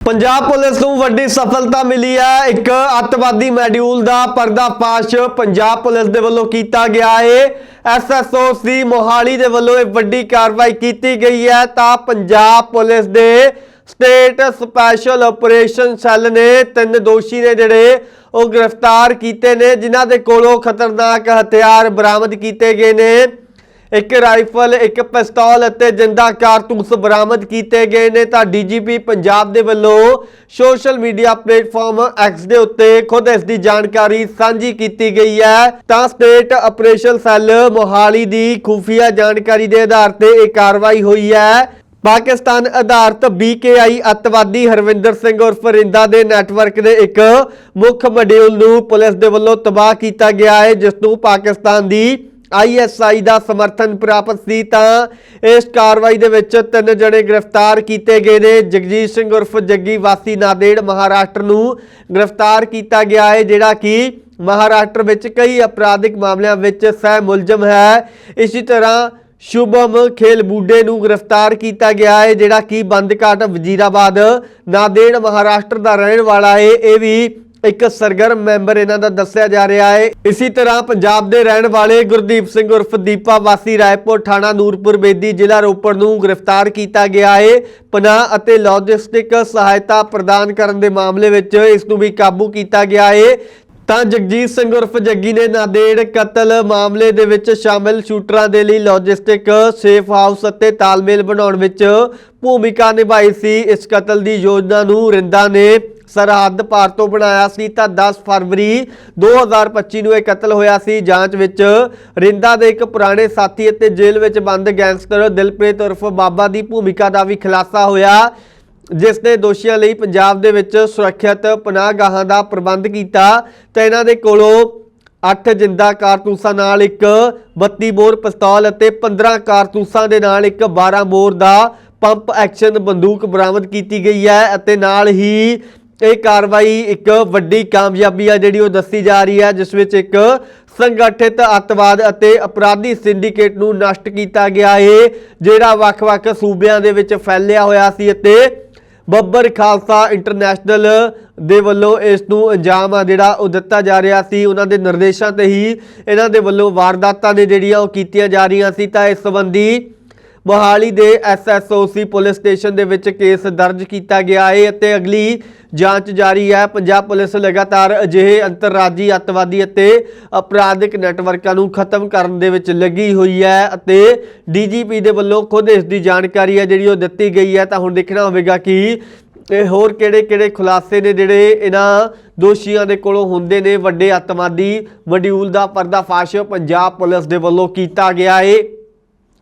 Punjab police ਨੂੰ ਵੱਡੀ ਸਫਲਤਾ ਮਿਲੀ ਹੈ। ਇੱਕ ਅੱਤਵਾਦੀ ਮੋਡਿਊਲ ਦਾ ਪਰਦਾਫਾਸ਼ ਪੰਜਾਬ ਪੁਲਿਸ ਦੇ ਵੱਲੋਂ ਕੀਤਾ ਗਿਆ ਹੈ ਐਸਐਸਓ ਸੀ ਮੋਹਾਲੀ ਦੇ ਵੱਲੋਂ ਇਹ ਵੱਡੀ ਕਾਰਵਾਈ ਕੀਤੀ ਗਈ ਹੈ। ਤਾਂ ਪੰਜਾਬ ਪੁਲਿਸ ਦੇ ਸਟੇਟ ਸਪੈਸ਼ਲ ਆਪਰੇਸ਼ਨ ਸੈੱਲ ਨੇ ਤਿੰਨ ਦੋਸ਼ੀ ਨੇ ਜਿਹੜੇ ਉਹ ਗ੍ਰਿਫਤਾਰ ਕੀਤੇ ਨੇ, ਜਿਨ੍ਹਾਂ ਦੇ ਕੋਲੋਂ ਖਤਰਨਾਕ ਹਥਿਆਰ ਬਰਾਮਦ ਕੀਤੇ ਗਏ ਨੇ। ਇੱਕ ਰਾਈਫਲ, ਇੱਕ ਪਿਸਤੌਲ ਅਤੇ ਜਿੰਦਾ ਕਾਰਤੂਸ ਬਰਾਮਦ ਕੀਤੇ ਗਏ ਨੇ। ਤਾਂ ਡੀਜੀਪੀ ਪੰਜਾਬ ਦੇ ਵੱਲੋਂ ਸੋਸ਼ਲ ਮੀਡੀਆ ਪਲੇਟਫਾਰਮ ਐਕਸ ਦੇ ਉੱਤੇ ਖੁਦ ਇਸ ਦੀ ਜਾਣਕਾਰੀ ਸਾਂਝੀ ਕੀਤੀ ਗਈ ਹੈ। ਤਾਂ ਸਟੇਟ ਆਪਰੇਸ਼ਨ ਸੈੱਲ ਮੋਹਾਲੀ ਦੀ ਖੁਫੀਆ ਜਾਣਕਾਰੀ ਦੇ ਆਧਾਰ ਤੇ ਇਹ ਕਾਰਵਾਈ ਹੋਈ ਹੈ। ਪਾਕਿਸਤਾਨ ਆਧਾਰਿਤ BKI ਅੱਤਵਾਦੀ ਹਰਵਿੰਦਰ ਸਿੰਘ ਉਰਫ ਰਿੰਦਾ ਦੇ ਨੈਟਵਰਕ ਦੇ ਇੱਕ ਮੁੱਖ ਮੋਡਿਊਲ ਨੂੰ ਪੁਲਿਸ ਦੇ ਵੱਲੋਂ ਤਬਾਹ ਕੀਤਾ ਗਿਆ ਹੈ, ਜਿਸ ਨੂੰ ਪਾਕਿਸਤਾਨ ਦੀ ISI ਦਾ ਸਮਰਥਨ ਪ੍ਰਾਪਤ ਸੀ ਤਾਂ ਇਸ ਕਾਰਵਾਈ ਦੇ ਵਿੱਚ ਤਿੰਨ ਜਣੇ ਗ੍ਰਿਫਤਾਰ ਕੀਤੇ ਗਏ ਨੇ। ਜਗਜੀਤ ਸਿੰਘ ਉਰਫ ਜੱਗੀ ਵਾਸੀ ਨਾਦੇੜ ਮਹਾਰਾਸ਼ਟਰ ਨੂੰ ਗ੍ਰਿਫਤਾਰ ਕੀਤਾ ਗਿਆ ਹੈ, ਜਿਹੜਾ ਕਿ ਮਹਾਰਾਸ਼ਟਰ ਵਿੱਚ ਕਈ ਅਪਰਾਧਿਕ ਮਾਮਲਿਆਂ ਵਿੱਚ ਸਹਿ ਮੁਲਜ਼ਮ ਹੈ। ਇਸੇ ਤਰ੍ਹਾਂ ਸ਼ੁਭਮ ਖੇਲਬੂਡੇ ਨੂੰ ਗ੍ਰਿਫਤਾਰ ਕੀਤਾ ਗਿਆ ਹੈ, ਜਿਹੜਾ ਕਿ ਬੰਦਕਾਟ ਵਜ਼ੀਰਾਬਾਦ ਨਾਦੇੜ ਮਹਾਰਾਸ਼ਟਰ ਦਾ ਰਹਿਣ ਵਾਲਾ ਹੈ। ਇਹ ਵੀ ਇੱਕ ਸਰਗਰਮ ਮੈਂਬਰ ਇਹਨਾਂ ਦਾ ਦੱਸਿਆ ਜਾ ਰਿਹਾ ਹੈ। ਇਸੇ ਤਰ੍ਹਾਂ ਪੰਜਾਬ ਦੇ ਰਹਿਣ ਵਾਲੇ ਗੁਰਦੀਪ ਸਿੰਘ ਉਰਫ ਦੀਪਾ ਵਾਸੀ ਰਾਏਪੁਰ ਥਾਣਾ ਨੂਰਪੁਰ ਬੇਦੀ ਜ਼ਿਲ੍ਹਾ ਰੋਪੜ ਨੂੰ ਗ੍ਰਿਫਤਾਰ ਕੀਤਾ ਗਿਆ ਹੈ। ਪਨਾਹ ਅਤੇ ਲੌਜਿਸਟਿਕ ਸਹਾਇਤਾ ਪ੍ਰਦਾਨ ਕਰਨ ਦੇ ਮਾਮਲੇ ਵਿੱਚ ਇਸ ਨੂੰ ਵੀ ਕਾਬੂ ਕੀਤਾ ਗਿਆ ਹੈ। ਤਾਂ ਜਗਜੀਤ ਸਿੰਘ ਉਰਫ ਜੱਗੀ ਨੇ ਨਾਦੇੜ ਕਤਲ ਮਾਮਲੇ ਦੇ ਵਿੱਚ ਸ਼ਾਮਿਲ ਸ਼ੂਟਰਾਂ ਦੇ ਲਈ ਲੌਜਿਸਟਿਕ ਸੇਫ ਹਾਊਸ ਅਤੇ ਤਾਲਮੇਲ ਬਣਾਉਣ ਵਿੱਚ ਭੂਮਿਕਾ ਨਿਭਾਈ ਸੀ। ਇਸ ਕਤਲ ਦੀ ਯੋਜਨਾ ਨੂੰ ਰਿੰਦਾ ਨੇ ਸਰਹੱਦ ਪਾਰ ਤੋਂ ਬਣਾਇਆ ਸੀ ਤਾਂ 10 ਫਰਵਰੀ 2025 ਨੂੰ ਇਹ ਕਤਲ ਹੋਇਆ ਸੀ। ਜਾਂਚ ਵਿੱਚ ਰਿੰਦਾ ਦੇ ਇੱਕ ਪੁਰਾਣੇ ਸਾਥੀ ਅਤੇ ਜੇਲ੍ਹ ਵਿੱਚ ਬੰਦ ਗੈਂਗਸਟਰ ਦਿਲਪ੍ਰੀਤ ਉਰਫ ਬਾਬਾ ਦੀ ਭੂਮਿਕਾ ਦਾ ਵੀ ਖੁਲਾਸਾ ਹੋਇਆ, ਜਿਸ ਨੇ ਦੋਸ਼ੀਆਂ ਲਈ ਪੰਜਾਬ ਦੇ ਵਿੱਚ ਸੁਰੱਖਿਅਤ ਪਨਾਹਗਾਹਾਂ ਦਾ ਪ੍ਰਬੰਧ ਕੀਤਾ ਤੇ ਇਹਨਾਂ ਦੇ ਕੋਲੋਂ 8 ਜਿੰਦਾ ਕਾਰਤੂਸਾਂ ਨਾਲ ਇੱਕ 32 ਬੋਰ ਪਿਸਤੌਲ ਅਤੇ 15 ਕਾਰਤੂਸਾਂ ਦੇ ਨਾਲ ਇੱਕ 12 ਬੋਰ ਦਾ ਪੰਪ ਐਕਸ਼ਨ ਬੰਦੂਕ ਬਰਾਮਦ ਕੀਤੀ ਗਈ ਹੈ ਅਤੇ ਨਾਲ ਹੀ ਇਹ ਕਾਰਵਾਈ ਇੱਕ ਵੱਡੀ ਕਾਮਯਾਬੀ ਆ ਜਿਹੜੀ ਉਹ ਦੱਸੀ ਜਾ ਰਹੀ ਹੈ, ਜਿਸ ਵਿੱਚ ਇੱਕ ਸੰਗਠਿਤ ਅੱਤਵਾਦ ਅਤੇ ਅਪਰਾਧੀ ਸਿੰਡੀਕੇਟ ਨੂੰ ਨਸ਼ਟ ਕੀਤਾ ਗਿਆ ਹੈ ਜਿਹੜਾ ਵੱਖ-ਵੱਖ ਸੂਬਿਆਂ ਦੇ ਵਿੱਚ ਫੈਲਿਆ ਹੋਇਆ ਸੀ ਅਤੇ ਬੱਬਰ ਖਾਲਸਾ ਇੰਟਰਨੈਸ਼ਨਲ ਦੇ ਵੱਲੋਂ ਇਸ ਨੂੰ ਅੰਜਾਮ ਆ ਜਿਹੜਾ ਉਹ ਦਿੱਤਾ ਜਾ ਰਿਹਾ ਸੀ। ਉਹਨਾਂ ਦੇ ਨਿਰਦੇਸ਼ਾਂ ਤੇ ਹੀ ਇਹਨਾਂ ਦੇ ਵੱਲੋਂ ਵਾਰਦਾਤਾਂ ਨੇ ਜਿਹੜੀਆਂ ਉਹ ਕੀਤੀਆਂ ਜਾ ਰਹੀਆਂ ਸੀ। ਤਾਂ ਇਸ ਸੰਬੰਧੀ ਮੋਹਾਲੀ ਦੇ ਐਸਐਸਓਸੀ ਪੁਲਿਸ ਸਟੇਸ਼ਨ ਦੇ ਵਿੱਚ ਕੇਸ ਦਰਜ ਕੀਤਾ ਗਿਆ ਹੈ ਅਤੇ ਅਗਲੀ ਜਾਂਚ ਜਾਰੀ ਹੈ। ਪੰਜਾਬ ਪੁਲਿਸ ਲਗਾਤਾਰ ਅਜਿਹੇ ਅੰਤਰਰਾਜੀ ਅੱਤਵਾਦੀ ਅਤੇ ਅਪਰਾਧਿਕ ਨੈਟਵਰਕਾਂ ਨੂੰ ਖਤਮ ਕਰਨ ਦੇ ਵਿੱਚ ਲੱਗੀ ਹੋਈ ਹੈ ਅਤੇ ਡੀਜੀਪੀ ਦੇ ਵੱਲੋਂ ਖੁਦ ਇਸ ਦੀ ਜਾਣਕਾਰੀ ਹੈ, ਜਿਹੜੀ ਉਹ ਦਿੱਤੀ ਗਈ ਹੈ। ਤਾਂ ਹੁਣ ਦੇਖਣਾ ਹੋਵੇਗਾ ਕਿ ਇਹ ਹੋਰ ਕਿਹੜੇ-ਕਿਹੜੇ ਖੁਲਾਸੇ ਨੇ ਜਿਹੜੇ ਇਹਨਾਂ ਦੋਸ਼ੀਆਂ ਦੇ ਕੋਲੋਂ ਹੁੰਦੇ ਨੇ। ਵੱਡੇ ਅੱਤਵਾਦੀ ਮਡਿਊਲ ਦਾ ਪਰਦਾਫਾਸ਼ ਪੰਜਾਬ ਪੁਲਿਸ ਦੇ ਵੱਲੋਂ ਕੀਤਾ ਗਿਆ ਏ।